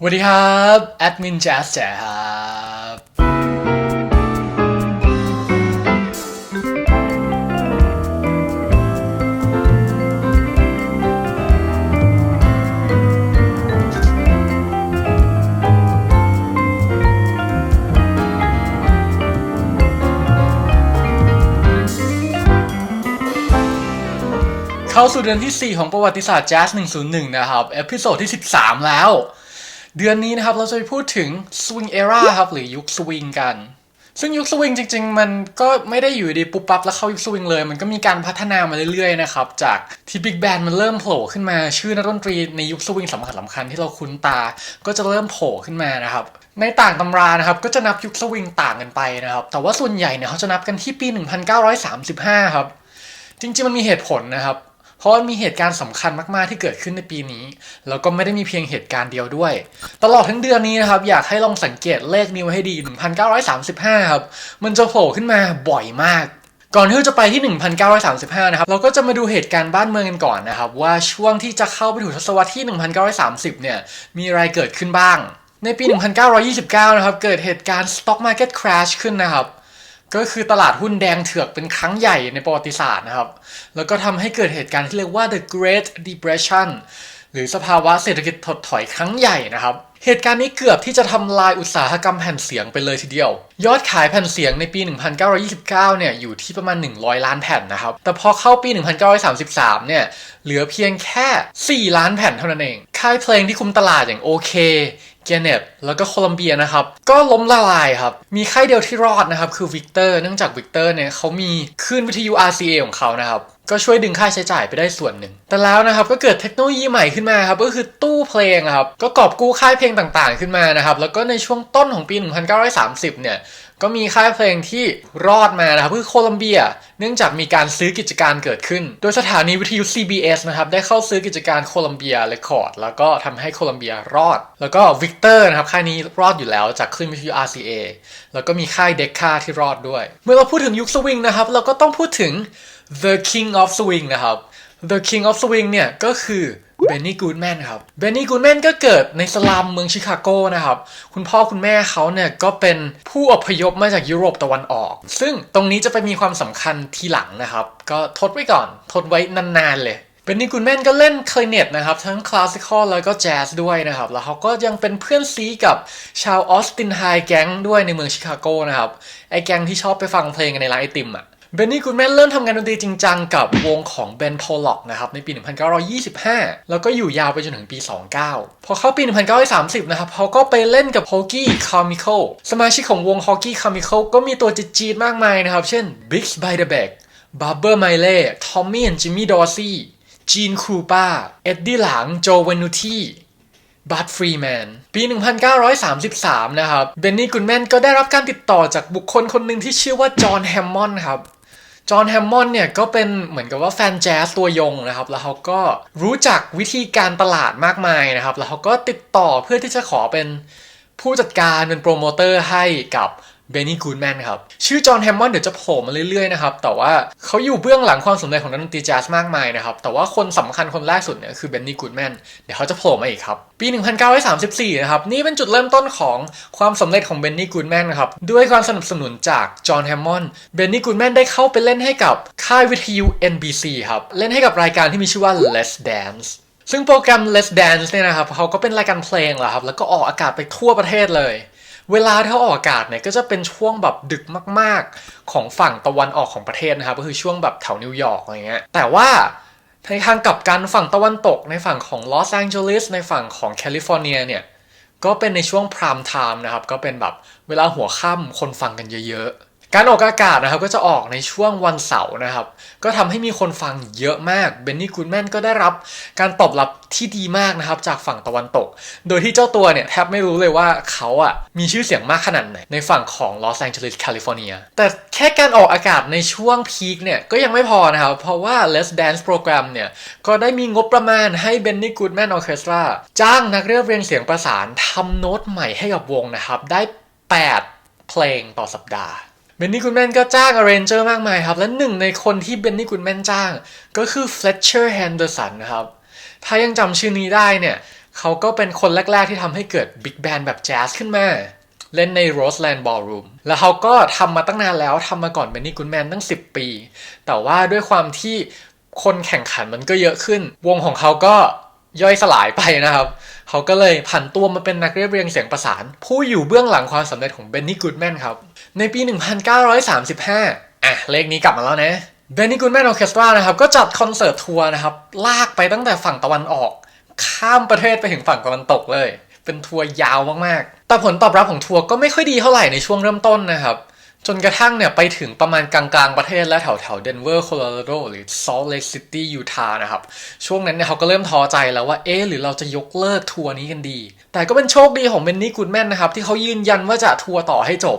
สวัสดีครับแอดมินแจ๊สแจ๋ครับเข้าสู่เดือนที่ 4 ของประวัติศาสตร์แจ๊ส101 นะครับ เอพิโซดที่ 13 แล้ว เดือนนี้นะครับเราจะไปพูดถึง Swing Era ครับหรือยุคสวิงกัน ซึ่งยุคสวิงจริง ๆ มันก็ไม่ได้อยู่ดีปุ๊บปั๊บแล้วเข้ายุคสวิงเลย มันก็มีการพัฒนามาเรื่อยๆนะครับจากที่บิ๊กแบนมันเริ่มโผล่ขึ้นมาชื่อนักดนตรีในยุคสวิงสำคัญสำคัญที่เราคุ้นตา ก็จะเริ่มโผล่ขึ้นมานะครับในต่างตำรานะครับก็จะนับยุคสวิงต่างกันไปนะครับแต่ว่าส่วนใหญ่เนี่ยเขาจะนับกันที่ปี 1935 ครับจริงๆมันมีเหตุผลนะครับ เพราะมีเหตุการณ์สำคัญมากๆที่เกิดขึ้นในปีนี้ แล้วก็ไม่ได้มีเพียงเหตุการณ์เดียวด้วย ตลอดทั้งเดือนนี้นะครับ อยากให้ลองสังเกตเลขนี้ไว้ให้ดี 1935 ครับ มันจะโผล่ขึ้นมาบ่อยมากก่อนที่จะไปที่ 1935 นะครับ เราก็จะมาดูเหตุการณ์บ้านเมืองกันก่อนนะครับ ว่าช่วงที่จะเข้าไปถึงทศวรรษที่ 1930 เนี่ย มีอะไรเกิดขึ้นบ้าง ในปี 1929 นะครับ เกิดเหตุการณ์ stock market crash ขึ้นนะครับ ก็คือตลาดหุ้นแดงเถือกเป็นครั้งใหญ่ในประวัติศาสตร์นะครับ แล้วก็ทำให้เกิดเหตุการณ์ที่เรียกว่า the Great Depression หรือสภาวะเศรษฐกิจถดถอยครั้งใหญ่นะครับ เหตุการณ์นี้เกือบที่จะทำลายอุตสาหกรรมแผ่นเสียงไปเลยทีเดียว ยอดขายแผ่นเสียงในปี 1929 เนี่ยอยู่ที่ประมาณ 100 ล้านแผ่นนะครับ แต่พอเข้าปี 1933 เนี่ยเหลือเพียงแค่ 4 ล้านแผ่นเท่านั้นเอง ค่ายเพลงที่คุมตลาดอย่างโอเคเกเนตแล้วก็โคลัมเบียนะครับ ก็ล้มละลายครับ มีค่ายเดียวที่รอดนะครับ คือวิกเตอร์เนื่องจากวิกเตอร์เนี่ยเขามีคลื่นวิทยุ RCA ของเขานะครับ ก็ช่วยดึงค่าใช้จ่ายไปได้ส่วนหนึ่ง แต่แล้วนะครับก็เกิดเทคโนโลยีใหม่ขึ้นมาครับก็คือตู้เพลงครับก็กอบกู้ค่ายเพลงต่างๆ ขึ้นมานะครับแล้วก็ในช่วงต้นของปี 1930 เนี่ยก็มีค่ายเพลงที่รอดมานะครับคือโคลัมเบีย เนื่องจากมีการซื้อกิจการเกิดขึ้น โดยสถานีวิทยุ CBS นะครับได้เข้าซื้อกิจการโคลัมเบียเรคคอร์ดแล้วก็ทำให้โคลัมเบียรอด แล้วก็วิกเตอร์นะครับค่ายนี้รอดอยู่แล้วจากคลื่นวิทยุ RCA แล้วก็มีค่ายเด็กค่าที่รอดด้วย เมื่อเราพูดถึงยุคสวิงนะครับเราก็ต้องพูดถึง The King of Swing นะครับ The King of Swing เนี่ยก็คือเบนนี่กูดแมนครับ เบนนี่กูดแมนก็เกิดในสลัมเมืองชิคาโกนะครับ คุณพ่อคุณแม่เขาเนี่ยก็เป็นผู้อพยพมาจากยุโรปตะวันออก ซึ่งตรงนี้จะไปมีความสำคัญทีหลังนะครับ ก็ทดไว้ก่อน ทดไว้นานๆเลย เบนนี่กูดแมนก็เล่นเคลเนตนะครับ ทั้งคลาสสิคอลแล้วก็แจ๊สด้วยนะครับ แล้วเขาก็ยังเป็นเพื่อนซีกับชาวออสตินไฮแก๊งด้วยในเมืองชิคาโกนะครับ ไอ้แก๊งที่ชอบไปฟังเพลงกันในร้านไอติมอะ เบนนี่กูดแมนเริ่มทำงานดนตรีจริงจังกับวงของเบนโพล็อกนะครับในปี 1925 แล้วก็อยู่ยาวไปจนถึงปี 29 พอเข้าปี 1930 นะครับเขาก็ไปเล่นกับ h o กี้คามิโคสมาชิกของวง h o กี้คามิโคก็มีตัวจีดๆมากมายนะครับ เช่น Bix by the Back Barber m i l e Tommy and Jimmy Dorsey จีนครูป้าเอ็ดดี้หลังโจเวนูทีบัตฟรีแมนปี 1933 นะครับ เบนนี่กุนแมนก็ได้รับการติดต่อจากบุคคลคนหนึ่งที่ชื่อว่าจอห์นแฮมมอนด์ครับ จอห์นแฮมมอนเนี่ยก็เป็นเหมือนกับว่าแฟนแจ๊สตัวยงนะครับ แล้วเขาก็รู้จักวิธีการตลาดมากมายนะครับ แล้วเขาก็ติดต่อเพื่อที่จะขอเป็นผู้จัดการเป็นโปรโมเตอร์ให้กับ เบนนี่กูดแมนครับ ชื่อจอห์นแฮมมอนเดี๋ยวจะโผล่มาเรื่อยๆนะครับ แต่ว่าเขาอยู่เบื้องหลังความสำเร็จของนักดนตรีแจ๊สมากมายนะครับ แต่ว่าคนสำคัญคนแรกสุดเนี่ยคือเบนนี่กูดแมนเดี๋ยวเขาจะโผล่มาอีกครับ ปี 1934 นะครับ นี่เป็นจุดเริ่มต้นของความสำเร็จของเบนนี่กูดแมนนะครับ ด้วยความสนับสนุนจากจอห์นแฮมมอนเบนนี่กูดแมนได้เข้าไปเล่นให้กับค่ายวิทยุ NBC ครับเล่นให้กับรายการที่มีชื่อว่า Let's Dance ซึ่งโปรแกรม Let's Dance เนี่ยนะครับเขาก็เป็นรายการเพลงแหละครับแล้วก็ออกอากาศไปทั่วประเทศเลย เวลาที่เขาออกอากาศเนี่ยก็จะเป็นช่วงแบบดึกมาก ๆ ของฝั่งตะวันออกของประเทศนะครับก็คือช่วงแบบแถวนิวยอร์กอะไรเงี้ยแต่ว่าในทางกลับกันฝั่งตะวันตกในฝั่งของลอสแองเจลิสในฝั่งของแคลิฟอร์เนียเนี่ยก็เป็นในช่วงพรามไทม์นะครับก็เป็นแบบเวลาหัวค่ำคนฟังกันเยอะๆ การออกอากาศนะครับก็จะออกในช่วงวันเสาร์นะครับ ก็ทำให้มีคนฟังเยอะมากเบนนี่กูดแมนก็ได้รับการตอบรับที่ดีมากนะครับ จากฝั่งตะวันตก โดยที่เจ้าตัวเนี่ยแทบไม่รู้เลยว่าเขาอะมีชื่อเสียงมากขนาดไหน ในฝั่งของลอสแองเจลิสแคลิฟอร์เนียแต่แค่การออกอากาศในช่วงพีคเนี่ยก็ยังไม่พอนะครับ เพราะว่า Let's Dance Program เนี่ยก็ได้มีงบประมาณให้เบนนี่กูดแมนออเคสตราจ้างนักเรียบเรียงเสียงประสานทำโน้ตใหม่ให้กับวงนะครับได้ 8 เพลงต่อสัปดาห์ เบนนี่กุนแมนก็จ้างอ r เรนเจอร์มากมายครับ และหนึ่งในคนที่เบนนี่กุนแมนจ้าง ก็คือ Fletcher Henderson นะครับ ถ้ายังจำชื่อนี้ได้เนี่ย เขาก็เป็นคนแรก ๆ ที่ทำให้เกิดบิ๊กแบนด์แบบแจ๊สขึ้นมา เล่นใน Roseland Ballroom แล้วเขาก็ทำมาตั้งนานแล้วทำมาก่อนเบนนี่กุนแมนตั้ง 10 ปี แต่ว่าด้วยความที่คนแข่งขันมันก็เยอะขึ้น วงของเขาก็ย่อยสลายไปนะครับ เขาก็เลยผันตัวมาเป็นนักเรียบเรียงเสียงประสาน ผู้อยู่เบื้องหลังความสำเร็จของเบนนี่กูดแมนครับ ในปี 1935 อะ เลขนี้กลับมาแล้วนะเบนนี่กูดแมนออเคสตรานะครับ ก็จัดคอนเสิร์ตทัวร์นะครับ ลากไปตั้งแต่ฝั่งตะวันออก ข้ามประเทศไปถึงฝั่งตะวันตกเลย เป็นทัวร์ยาวมากๆ แต่ผลตอบรับของทัวร์ก็ไม่ค่อยดีเท่าไหร่ในช่วงเริ่มต้นนะครับ จนกระทั่งเนี่ยไปถึงประมาณกลางๆประเทศและแถวแถวเดนเวอร์โคโลราโดหรือซอลเลคซิตี้ยูทาห์นะครับ ช่วงนั้นเนี่ยเขาก็เริ่มท้อใจแล้วว่า เอ๊หรือเราจะยกเลิกทัวร์นี้กันดี แต่ก็เป็นโชคดีของเบนนี่กูดแมนนะครับ ที่เขายืนยันว่าจะทัวร์ต่อให้จบ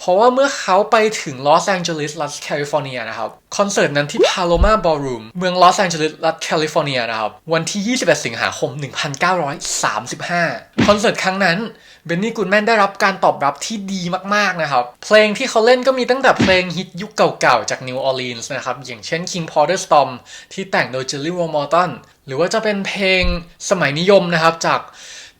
เพราะว่าเมื่อเขาไปถึงลอสแองเจลิสรัฐแคลิฟอร์เนียนะครับ คอนเสิร์ตนั้นที่ Paloma Ballroom เมืองลอสแองเจลิสรัฐแคลิฟอร์เนียนะครับ วันที่ 21 สิงหาคม 1935 คอนเสิร์ตครั้งนั้นเบนนี่กูดแมนได้รับการตอบรับที่ดีมากๆนะครับ เพลงที่เขาเล่นก็มีตั้งแต่เพลงฮิตยุคเก่าๆ จากนิวออร์ลีนส์นะครับ อย่างเช่น King Porter Storm ที่แต่งโดย Jelly Roll Morton หรือว่าจะเป็นเพลงสมัยนิยมนะครับจาก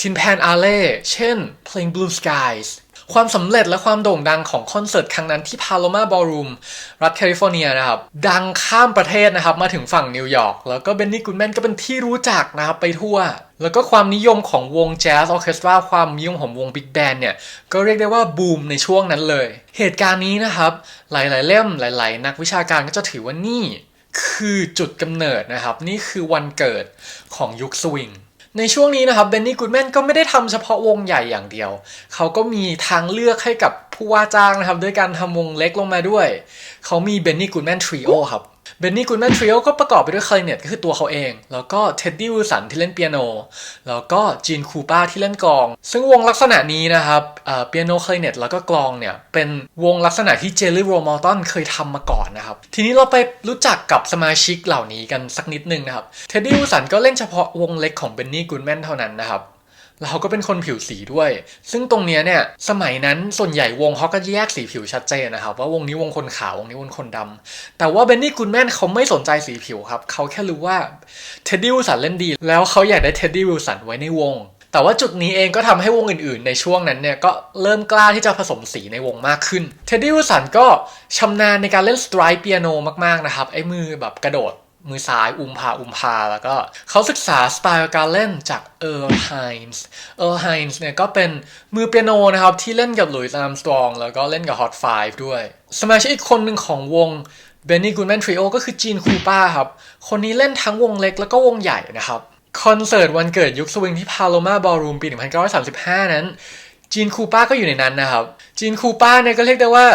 Tin Pan Alley เช่นเพลง Blue Skies ความสำเร็จและความโด่งดังของคอนเสิร์ตครั้งนั้นที่ Paloma Ballroom รัฐแคลิฟอร์เนียนะครับดังข้ามประเทศนะครับมาถึงฝั่งนิวยอร์กแล้วก็เบนนี่กูดแมนก็เป็นที่รู้จักนะครับไปทั่ว แล้วก็ความนิยมของวงแจ๊สออเคสตราความนิยมของวงบิ๊กแบนเนี่ย ก็เรียกได้ว่าบูมในช่วงนั้นเลย เหตุการณ์นี้นะครับ หลาย ๆ เล่มหลาย ๆ นักวิชาการก็จะถือว่านี่คือจุดกำเนิดนะครับ นี่คือวันเกิดของยุคสวิง ในช่วงนี้นะครับเบนนี่กูดแมนก็ไม่ได้ทำเฉพาะวงใหญ่อย่างเดียว เขาก็มีทางเลือกให้กับผู้ว่าจ้างนะครับ ด้วยการทำวงเล็กลงมาด้วย เขามีเบนนี่กูดแมนทริโอครับ เบนนี่กูดแมทริโอก็ประกอบไปด้วยคลาริเนตก็คือตัวเขาเอง แล้วก็เท็ดดี้วิลสันที่เล่นเปียโน แล้วก็จีนคูปาที่เล่นกลอง ซึ่งวงลักษณะนี้นะครับเปียโนคลาริเนตแล้วก็กลองเนี่ย เป็นวงลักษณะที่เจลลี่โรมอลตันเคยทำมาก่อนนะครับ ทีนี้เราไปรู้จักกับสมาชิกเหล่านี้กันสักนิดนึงนะครับ เท็ดดี้วิลสันก็เล่นเฉพาะวงเล็กของเบนนี่กูดแมนเท่านั้นนะครับ เขาก็เป็นคนผิวสีด้วย ซึ่งตรงเนี้ยเนี่ยสมัยนั้นส่วนใหญ่วงเขาก็แยกสีผิวชัดเจนนะครับ ว่าวงนี้วงคนขาววงนี้วงคนดำแต่ว่าเบนนี่กูดแมนเขาไม่สนใจสีผิวครับ เขาแค่รู้ว่าเท็ดดี้วิลสันเล่นดี แล้วเขาอยากได้เท็ดดี้วิลสันไว้ในวง แต่ว่าจุดนี้เองก็ทำให้วงอื่นๆ ในช่วงนั้นเนี่ยก็เริ่มกล้าที่จะผสมสีในวงมากขึ้นเท็ดดี้วิลสันก็ชำนาญในการเล่นสไตร์เปียโนมากๆนะครับไอ้มือแบบกระโดด มือซ้ายอุมพาอุมพา แล้วก็เขาศึกษาสไตล์การเล่นจากเออร์ไฮน์ส์เออร์ไฮน์ส์เนี่ยก็เป็นมือเปียโนนะครับ ที่เล่นกับหลุยส์อาร์มสตรอง แล้วก็เล่นกับฮอตไฟด้วย สมาชิกอีกคนหนึ่งของวงเบนนี่กูแมนทริโอก็คือจีนคูป้าครับ คนนี้เล่นทั้งวงเล็กแล้วก็วงใหญ่นะครับ คอนเสิร์ตวันเกิดยุคสวิงที่พาโลมาบอลรูมปี 1935 นั้น จีนคูป้าก็อยู่ในนั้นนะครับ จีนคูป้าเนี่ยก็เรียกได้ว่า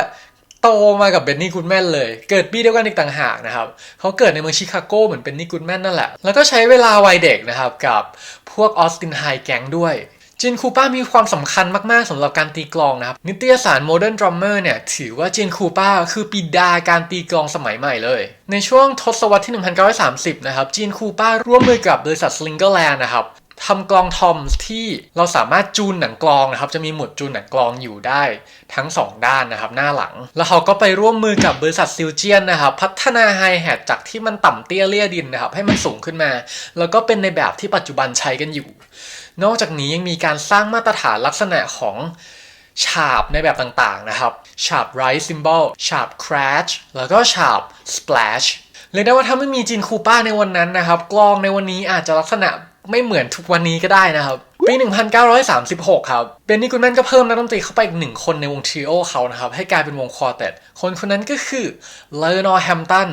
โตมากับเบนนี่กูดแมนเลย เกิดปีเดียวกันอีกต่างหากนะครับเขาเกิดในเมืองชิคาโกเหมือนเบนนี่กูดแมนนั่นแหละ แล้วก็ใช้เวลาวัยเด็กนะครับกับพวกออสตินไฮแก๊งด้วยจินคูป้ามีความสำคัญมากๆสำหรับการตีกลองนะครับ นิตยสาร Modern Drummer เนี่ย ถือว่าจินคูป้าคือปิดาการตีกลองสมัยใหม่เลย ในช่วงทศวรรษที่ 1930 นะครับจินคูป้าร่วมมือกับบริษัท Slingerland นะครับ ทำกลองทอมส์ที่เราสามารถจูนหนังกลองนะครับ จะมีหมุดจูนหนังกลองอยู่ได้ทั้ง 2 ด้านนะครับ หน้าหลัง แล้วเขาก็ไปร่วมมือกับบริษัทซิลเจียนนะครับ พัฒนาไฮแฮทจากที่มันต่ำเตี้ยเลี่ยดินนะครับ ให้มันสูงขึ้นมา แล้วก็เป็นในแบบที่ปัจจุบันใช้กันอยู่ นอกจากนี้ยังมีการสร้างมาตรฐานลักษณะของฉาบในแบบต่างๆนะครับฉาบ right symbol ฉาบ crash แล้วก็ฉาบ splash เรียกได้ว่าถ้าไม่มีจินคูป้าในวันนั้นนะครับ กลองในวันนี้อาจจะลักษณะ ไม่เหมือนทุกวันนี้ก็ได้นะครับ ปี 1936 ครับ เบนนี่กุนแมนก็เพิ่มนักดนตรีเข้าไปอีกหนึ่งคนในวงทริโอเขานะครับ ให้กลายเป็นวงคอร์เตตคนคนนั้นก็คือเลนอร์แฮมตัน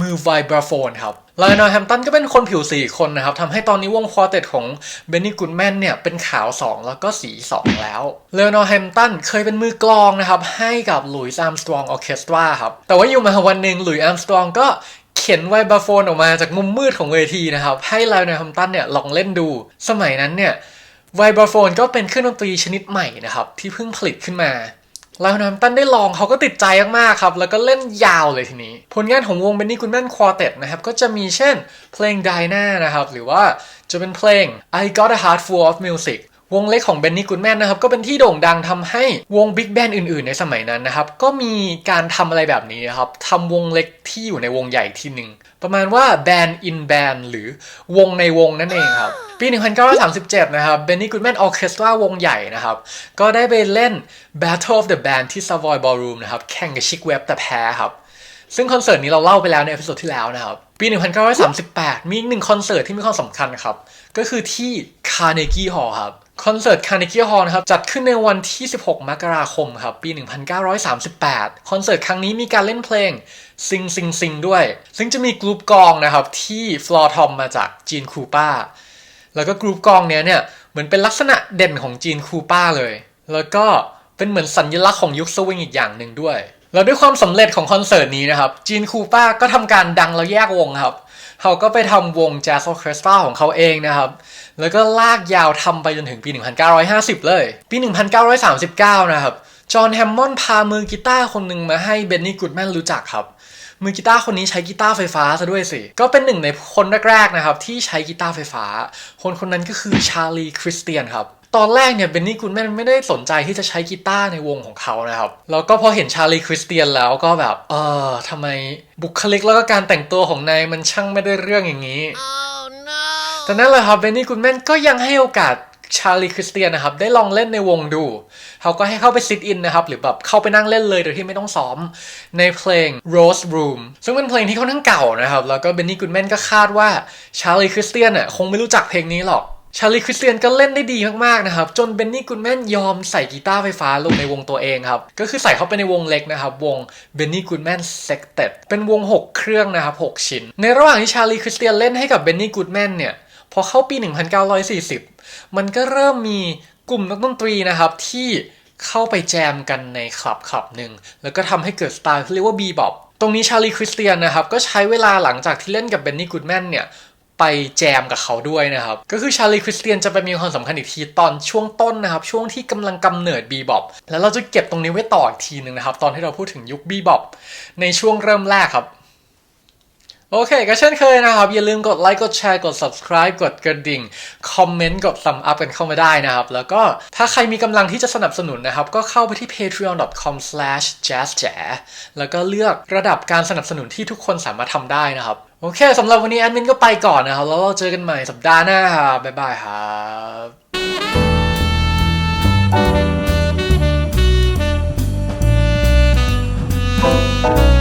มือไวบราโฟนครับไลนอร์แฮมตันก็เป็นคนผิวสีคนนะครับทำให้ตอนนี้วงควอเต็ตของเบนนี่กุดแมนเนี่ยเป็นขาว 2 แล้วก็สี 2 แล้วเลโนอแฮมตันเคยเป็นมือกลองนะครับ ให้กับหลุยส์อาร์มสตรองออเคสตราครับ แต่ว่าอยู่มาวันหนึ่งหลุยส์อาร์มสตรองก็ เข็นไวบราโฟนออกมาจากมุมมืดของเวทีนะครับ ให้ไลนอร์แฮมตันเนี่ยลองเล่นดู สมัยนั้นเนี่ยไวบราโฟนก็เป็นเครื่องดนตรีชนิดใหม่นะครับ ที่เพิ่งผลิตขึ้นมาลาวนัมตันได้ลองเขาก็ติดใจมากๆครับ แล้วก็เล่นยาวเลยทีนี้ ผลงานของวงเบนนี่กุนแมนควอเต็นะครับ ก็จะมีเช่นเพลง d i n a นะครับ หรือว่าจะเป็นเพลง I Got a Heart Full of Music วงเล็กของเบนนี่กูดแมนนะครับก็เป็นที่โด่งดังทำให้วงบิ๊กแบนด์อื่นๆ ในสมัยนั้นนะครับก็มีการทำอะไรแบบนี้นะครับทำวงเล็กที่อยู่ในวงใหญ่ทีหนึ่งประมาณว่าแบนด์อินแบนด์หรือวงในวงนั่นเองครับ ปี 1937 นะครับเบนนี่กูดแมนออเคสตราวงใหญ่นะครับ ก็ได้ไปเล่น Battle of the Band ที่ Savoy Ballroom นะครับแข่งกับชิคเว็บแต่แพ้ครับซึ่งคอนเสิร์ตนี้เราเล่าไปแล้วในเอพิโซดที่แล้วนะครับ ปี 1938 มีอีกหนึ่งคอนเสิร์ตที่มีความสำคัญครับ ก็คือที่ Carnegie Hall ครับ คอนเสิร์ต Carnegie Hall นะครับจัดขึ้นในวันที่ 16 มกราคมครับปี 1938 คอนเสิร์ตครั้งนี้มีการเล่นเพลงซิงซิงซิงด้วย ซึ่งจะมีกรุ๊ปกองนะครับที่ฟลอร์ทอมมาจากจีนคูป้า แล้วก็กรุ๊ปกองเนี้ยเนี่ยเหมือนเป็นลักษณะเด่นของจีนคูป้าเลย แล้วก็เป็นเหมือนสัญลักษณ์ของยุคสวิงอีกอย่างหนึ่งด้วย แล้วด้วยความสำเร็จของคอนเสิร์ตนี้นะครับจีนคูป้าก็ทำการดังแล้วแยกวงครับ เขาก็ไปทำวงแจ๊สออเคสตราของเขาเองนะครับ แล้วก็ลากยาวทำไปจนถึงปี 1950 เลย ปี 1939 นะครับจอห์นแฮมมอนด์พามือกีตาร์คนหนึ่งมาให้เบนนี่กูดแมนรู้จักครับ มือกีตาร์คนนี้ใช้กีตาร์ไฟฟ้าซะด้วยสิ ก็เป็นหนึ่งในคนแรกๆนะครับที่ใช้กีตาร์ไฟฟ้า คนคนนั้นก็คือชาลีคริสเตียนครับ ตอนแรกเนี่ยเบนนี่กูดแมนไม่ได้สนใจที่จะใช้กีตาร์ในวงของเขานะครับ แล้วก็พอเห็นชาลีคริสเตียนแล้วก็แบบ เออทำไมบุคลิกแล้วก็การแต่งตัวของนายมันช่างไม่ได้เรื่องอย่างนี้ Oh no! แต่นั่นแหละครับเบนนี่กูดแมนก็ยังให้โอกาสชาลีคริสเตียนนะครับ ได้ลองเล่นในวงดู เขาก็ให้เข้าไปซิทอินนะครับ หรือแบบเข้าไปนั่งเล่นเลยโดยที่ไม่ต้องซ้อม ในเพลง Rose Room ซึ่งเป็นเพลงที่ค่อนข้างเก่านะครับ แล้วก็เบนนี่กูดแมนก็คาดว่าชาลีคริสเตียนอะคงไม่รู้จักเพลงนี้หรอก ชาลีคริสเตียนก็เล่นได้ดีมากๆนะครับ จนเบนนี่กูดแมนยอมใส่กีตาร์ไฟฟ้าลงในวงตัวเองครับ ก็คือใส่เข้าไปในวงเล็กนะครับ วงเบนนี่กูดแมนเซ็กเต็ดเป็นวง 6 เครื่องนะครับ 6 ชิ้น ในระหว่างที่ชาลีคริสเตียนเล่นให้กับเบนนี่กูดแมนเนี่ยพอเข้าปี 1940 มันก็เริ่มมีกลุ่มนักดนตรีนะครับที่เข้าไปแจมกันในคลับคลับหนึ่งแล้วก็ทำให้เกิดสไตล์ที่เรียกว่าบีบอ p ตรงนี้ชาลีคริสเตียนนะครับก็ใช้เวลาหลังจากที่เล่นกับเบนนี่กูดแมนเนี่ย ไปแจมกับเขาด้วยนะครับ ก็คือชาลีคริสเตียนจะไปมีความสำคัญอีกทีตอนช่วงต้นนะครับ ช่วงที่กำลังกำเนิดบีบอ p แล้วเราจะเก็บตรงนี้ไว้ต่ออีกทีหนึ่งนะครับ ตอนที่เราพูดถึงยุคบีบอ p ในช่วงเริ่มแรกครับโอเค ก็เช่นเคยนะครับ อย่าลืมกดไลค์กดแชร์กด subscribe กดกระดิ่ง คอมเมนต์ กด thumb up กันเข้ามาได้นะครับ แล้วก็ถ้าใครมีกำลังที่จะสนับสนุนนะครับ ก็เข้าไปที่ patreon.com/jazzja แล้วก็เลือกระดับการสนับสนุนที่ทุกคนสามารถทำได้นะครับ โอเคสำหรับวันนี้แอดมินก็ไปก่อนนะครับ แล้วเราเจอกันใหม่สัปดาห์หน้าครับบ๊ายบายครับ